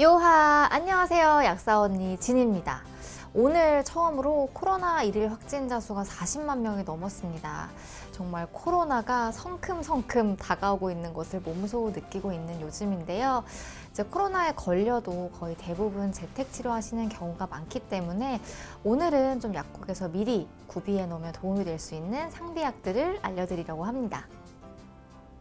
요하 안녕하세요 약사 언니 진입니다. 오늘 처음으로 코로나 일일 확진자 수가 40만 명이 넘었습니다. 정말 코로나가 성큼성큼 다가오고 있는 것을 몸소 느끼고 있는 요즘인데요. 이제 코로나에 걸려도 거의 대부분 재택 치료하시는 경우가 많기 때문에 오늘은 좀 약국에서 미리 구비해 놓으면 도움이 될 수 있는 상비약들을 알려드리려고 합니다.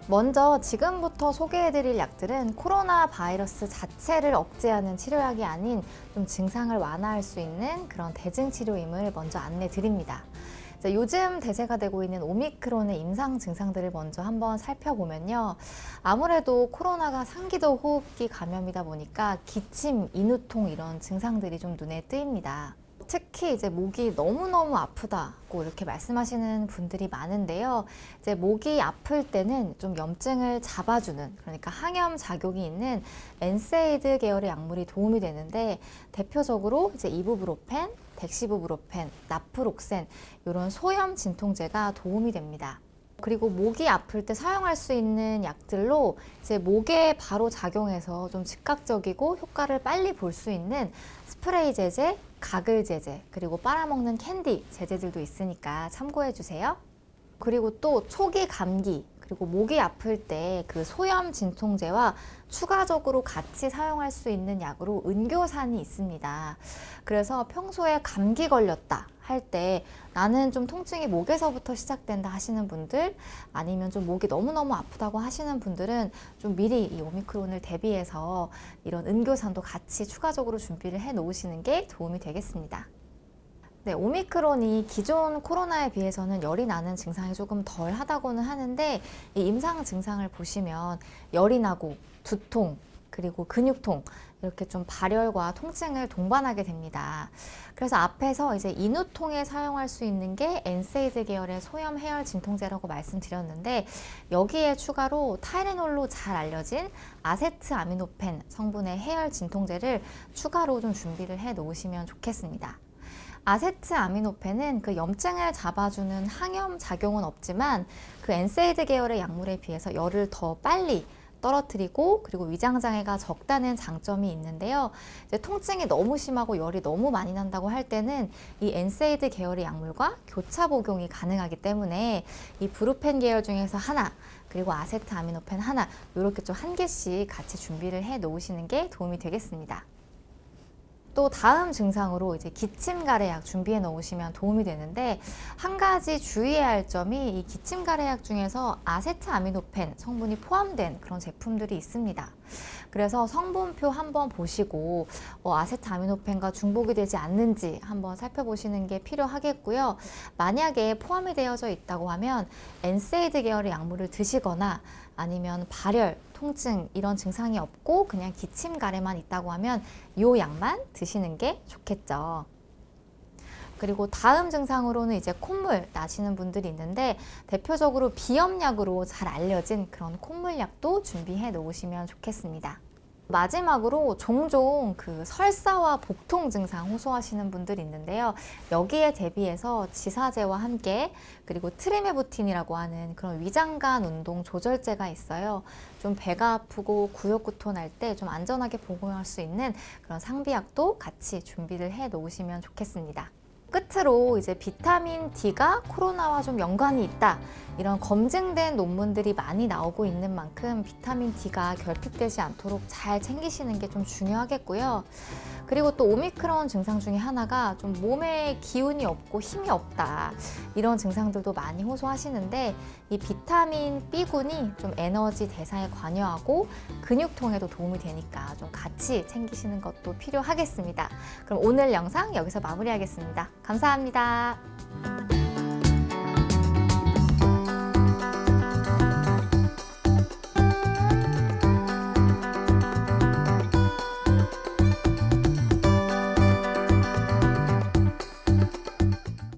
먼저 지금부터 소개해드릴 약들은 코로나 바이러스 자체를 억제하는 치료약이 아닌 좀 증상을 완화할 수 있는 그런 대증 치료임을 먼저 안내 드립니다. 자, 요즘 대세가 되고 있는 오미크론의 임상 증상들을 먼저 한번 살펴보면요. 아무래도 코로나가 상기도 호흡기 감염이다 보니까 기침, 인후통 이런 증상들이 좀 눈에 띄입니다. 특히 이제 목이 너무너무 아프다고 이렇게 말씀하시는 분들이 많은데요. 이제 목이 아플 때는 좀 염증을 잡아주는 그러니까 항염 작용이 있는 엔세이드 계열의 약물이 도움이 되는데 대표적으로 이제 이부브로펜, 덱시부브로펜, 나프록센 이런 소염 진통제가 도움이 됩니다. 그리고 목이 아플 때 사용할 수 있는 약들로 이제 목에 바로 작용해서 좀 즉각적이고 효과를 빨리 볼 수 있는 스프레이 제제, 가글 제제, 그리고 빨아먹는 캔디 제제들도 있으니까 참고해 주세요. 그리고 또 초기 감기, 그리고 목이 아플 때 그 소염 진통제와 추가적으로 같이 사용할 수 있는 약으로 은교산이 있습니다. 그래서 평소에 감기 걸렸다 할 때 나는 좀 통증이 목에서부터 시작된다 하시는 분들 아니면 좀 목이 너무너무 아프다고 하시는 분들은 좀 미리 이 오미크론을 대비해서 이런 은교산도 같이 추가적으로 준비를 해 놓으시는 게 도움이 되겠습니다. 네, 오미크론이 기존 코로나에 비해서는 열이 나는 증상이 조금 덜 하다고는 하는데 이 임상 증상을 보시면 열이 나고 두통 그리고 근육통 이렇게 좀 발열과 통증을 동반하게 됩니다. 그래서 앞에서 이제 인후통에 사용할 수 있는 게 엔세이드 계열의 소염 해열 진통제라고 말씀드렸는데 여기에 추가로 타이레놀로 잘 알려진 아세트 아미노펜 성분의 해열 진통제를 추가로 좀 준비를 해 놓으시면 좋겠습니다. 아세트 아미노펜은 그 염증을 잡아주는 항염 작용은 없지만 그 엔세이드 계열의 약물에 비해서 열을 더 빨리 떨어뜨리고 그리고 위장 장애가 적다는 장점이 있는데요. 통증이 너무 심하고 열이 너무 많이 난다고 할 때는 이 엔세이드 계열의 약물과 교차 복용이 가능하기 때문에 이 브루펜 계열 중에서 하나 그리고 아세트 아미노펜 하나 이렇게 좀 한 개씩 같이 준비를 해 놓으시는 게 도움이 되겠습니다. 또 다음 증상으로 이제 기침 가래약 준비해 놓으시면 도움이 되는데 한 가지 주의해야 할 점이 이 기침 가래약 중에서 아세트아미노펜 성분이 포함된 그런 제품들이 있습니다. 그래서 성분표 한번 보시고 어, 아세트아미노펜과 중복이 되지 않는지 한번 살펴보시는 게 필요하겠고요. 만약에 포함이 되어져 있다고 하면 엔세이드 계열의 약물을 드시거나 아니면 발열, 통증 이런 증상이 없고 그냥 기침 가래만 있다고 하면 이 약만 드시는 게 좋겠죠. 그리고 다음 증상으로는 이제 콧물 나시는 분들이 있는데 대표적으로 비염약으로 잘 알려진 그런 콧물약도 준비해 놓으시면 좋겠습니다. 마지막으로 종종 그 설사와 복통 증상 호소하시는 분들이 있는데요. 여기에 대비해서 지사제와 함께 그리고 트리메부틴이라고 하는 그런 위장간 운동 조절제가 있어요. 좀 배가 아프고 구역구토 날 때 좀 안전하게 복용할 수 있는 그런 상비약도 같이 준비를 해 놓으시면 좋겠습니다. 끝으로 이제 비타민 D가 코로나와 좀 연관이 있다. 이런 검증된 논문들이 많이 나오고 있는 만큼 비타민 D가 결핍되지 않도록 잘 챙기시는 게 좀 중요하겠고요. 그리고 또 오미크론 증상 중에 하나가 좀 몸에 기운이 없고 힘이 없다. 이런 증상들도 많이 호소하시는데 이 비타민 B군이 좀 에너지 대사에 관여하고 근육통에도 도움이 되니까 좀 같이 챙기시는 것도 필요하겠습니다. 그럼 오늘 영상 여기서 마무리하겠습니다. 감사합니다.